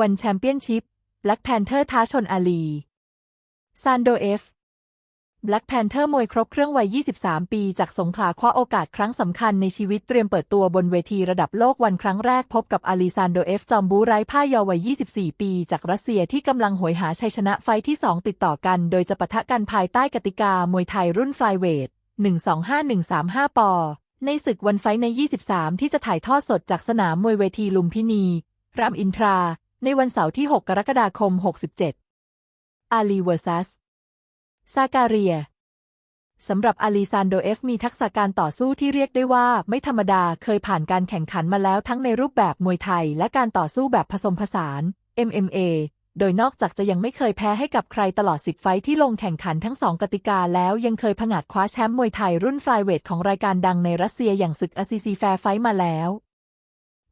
วันแชมเปี้ยนชิพแบล็กแพนเทอร์ท้าชนอาลีซานโดเอฟแบล็กแพนเทอร์มวยครบเครื่องวัย 23 ปี จากสงขลาคว้าโอกาสครั้งสำคัญในชีวิตเตรียมเปิดตัวบนเวทีระดับโลกวันครั้งแรกพบกับอาลีซานโดเอฟ จอมบูไร้พ่ายเยาววัย 24 ปี จากรัสเซียที่กำลังหวยหาชัยชนะไฟที่ 2 ติดต่อกัน โดยจะปะทะกันภายใต้กติกามวยไทยรุ่นฟลายเวท 125-135 ปอ ในศึกวันไฟใน 23 ที่จะถ่ายทอดสดจากสนามมวยเวทีลุมพินี รามอินทรา ในวันเสาร์ที่ 6 กรกฎาคม 67 อาลีเวอร์ซัส ซาการีย สำหรับอาลีซานโดเอฟมีทักษะการต่อสู้ที่เรียกได้ว่าไม่ธรรมดาเคยผ่านการแข่งขันมาแล้วทั้งในรูปแบบมวยไทย และการต่อสู้แบบผสมผสาน MMA โดยนอกจากจะยังไม่เคยแพ้ให้กับใครตลอด 10 ไฟท์ที่ลงแข่งขันทั้งสองกติกาแล้วยังเคยผงาดคว้าแชมป์มวยไทยรุ่นฟลายเวทของรายการดังในรัสเซียอย่างศึก ACC Fair Fight มาแล้ว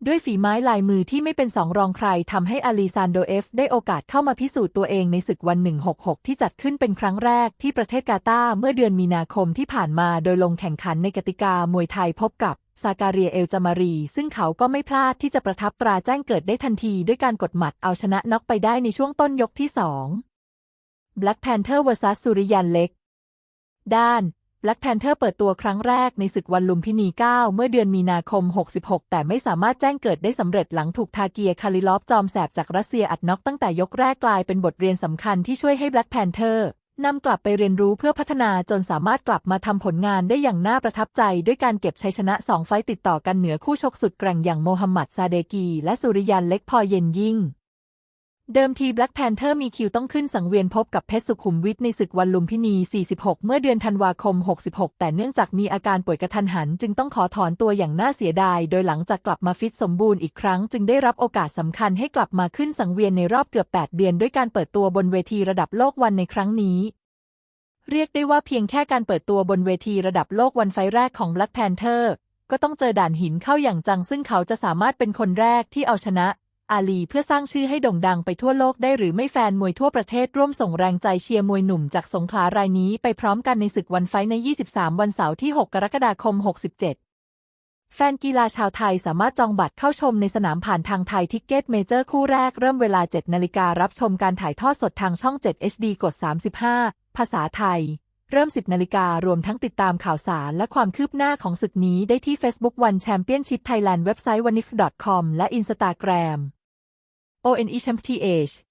ด้วยฝีไม้ลายมือที่ไม่เป็นสองรองใครทำให้อาลีซานโดเอฟได้โอกาสเข้ามาพิสูจน์ตัวเองในศึกวัน 166 ที่จัดขึ้นเป็นครั้งแรกที่ประเทศกาตาร์เมื่อเดือนมีนาคมที่ผ่านมาโดยลงแข่งขันในกติกามวยไทยพบกับซาการียเอลจามารี ซึ่งเขาก็ไม่พลาดที่จะประทับตราแจ้งเกิดได้ทันทีด้วยการกดหมัดเอาชนะน็อกไปได้ในช่วงต้นยกที่2 Black Panther vs สุริยันเล็ก ด้าน Black Panther เปิดตัวครั้งแรกในศึกวันลุมพินี 9 เมื่อเดือนมีนาคม 66 แต่ไม่สามารถแจ้งเกิดได้สำเร็จหลังถูกทาเกียคาริลอฟจอมแสบจากรัสเซียอัดน็อกตั้งแต่ยกแรกกลายเป็นบทเรียนสำคัญที่ช่วยให้ Black Panther นำกลับไปเรียนรู้เพื่อพัฒนาจนสามารถกลับมาทำผลงานได้อย่างน่าประทับใจ ด้วยการเก็บชัยชนะ 2 ไฟต์ติดต่อกันเหนือคู่ชกสุดแกร่งอย่างโมฮัมหมัดซาเดกี และสุริยันเล็กพอเย็นยิ่ง เดิมที Black Panther มีคิวต้องขึ้นสังเวียนพบกับเพชรสุขุมวิทในศึกวันลุมพินี 46 เมื่อเดือนธันวาคม 66 แต่เนื่องจากมีอาการป่วยกระทันหัน จึงต้องขอถอนตัวอย่างน่าเสียดาย โดยหลังจากกลับมาฟิตสมบูรณ์อีกครั้ง จึงได้รับโอกาสสำคัญให้กลับมาขึ้นสังเวียนในรอบเกือบ 8 เดือน ด้วยการเปิดตัวบนเวทีระดับโลกวันในครั้งนี้เรียกได้ว่าเพียงแค่การเปิดตัวบนเวทีระดับโลกวันไฟแรกของ Black Panther ก็ต้องเจอด่านหินเข้าอย่างจัง ซึ่งเขาจะสามารถเป็นคนแรกที่เอาชนะ อาลีเพื่อสร้างชื่อให้โด่งดังไปทั่วโลกได้หรือไม่แฟนมวยทั่วประเทศร่วมส่งแรงใจเชียร์มวยหนุ่มจากสงขลารายนี้ไปพร้อมกันในศึกวันไฟใน 23 วันเสาร์ที่ 6 กรกฎาคม 67 แฟนกีฬาชาวไทยสามารถจองบัตรเข้าชมในสนามผ่านทางไทยทิกเก็ตเมเจอร์คู่แรกเริ่มเวลา 7 นาฬิการับชมการถ่ายทอดสดทางช่อง 7 HD กด 35 ภาษาไทยเริ่ม 10 นาฬิการวมทั้งติดตามข่าวสารและความคืบหน้าของศึกนี้ได้ที่ Facebook One Championship Thailand เว็บไซต์ wanif.com และ Instagram ONE Champions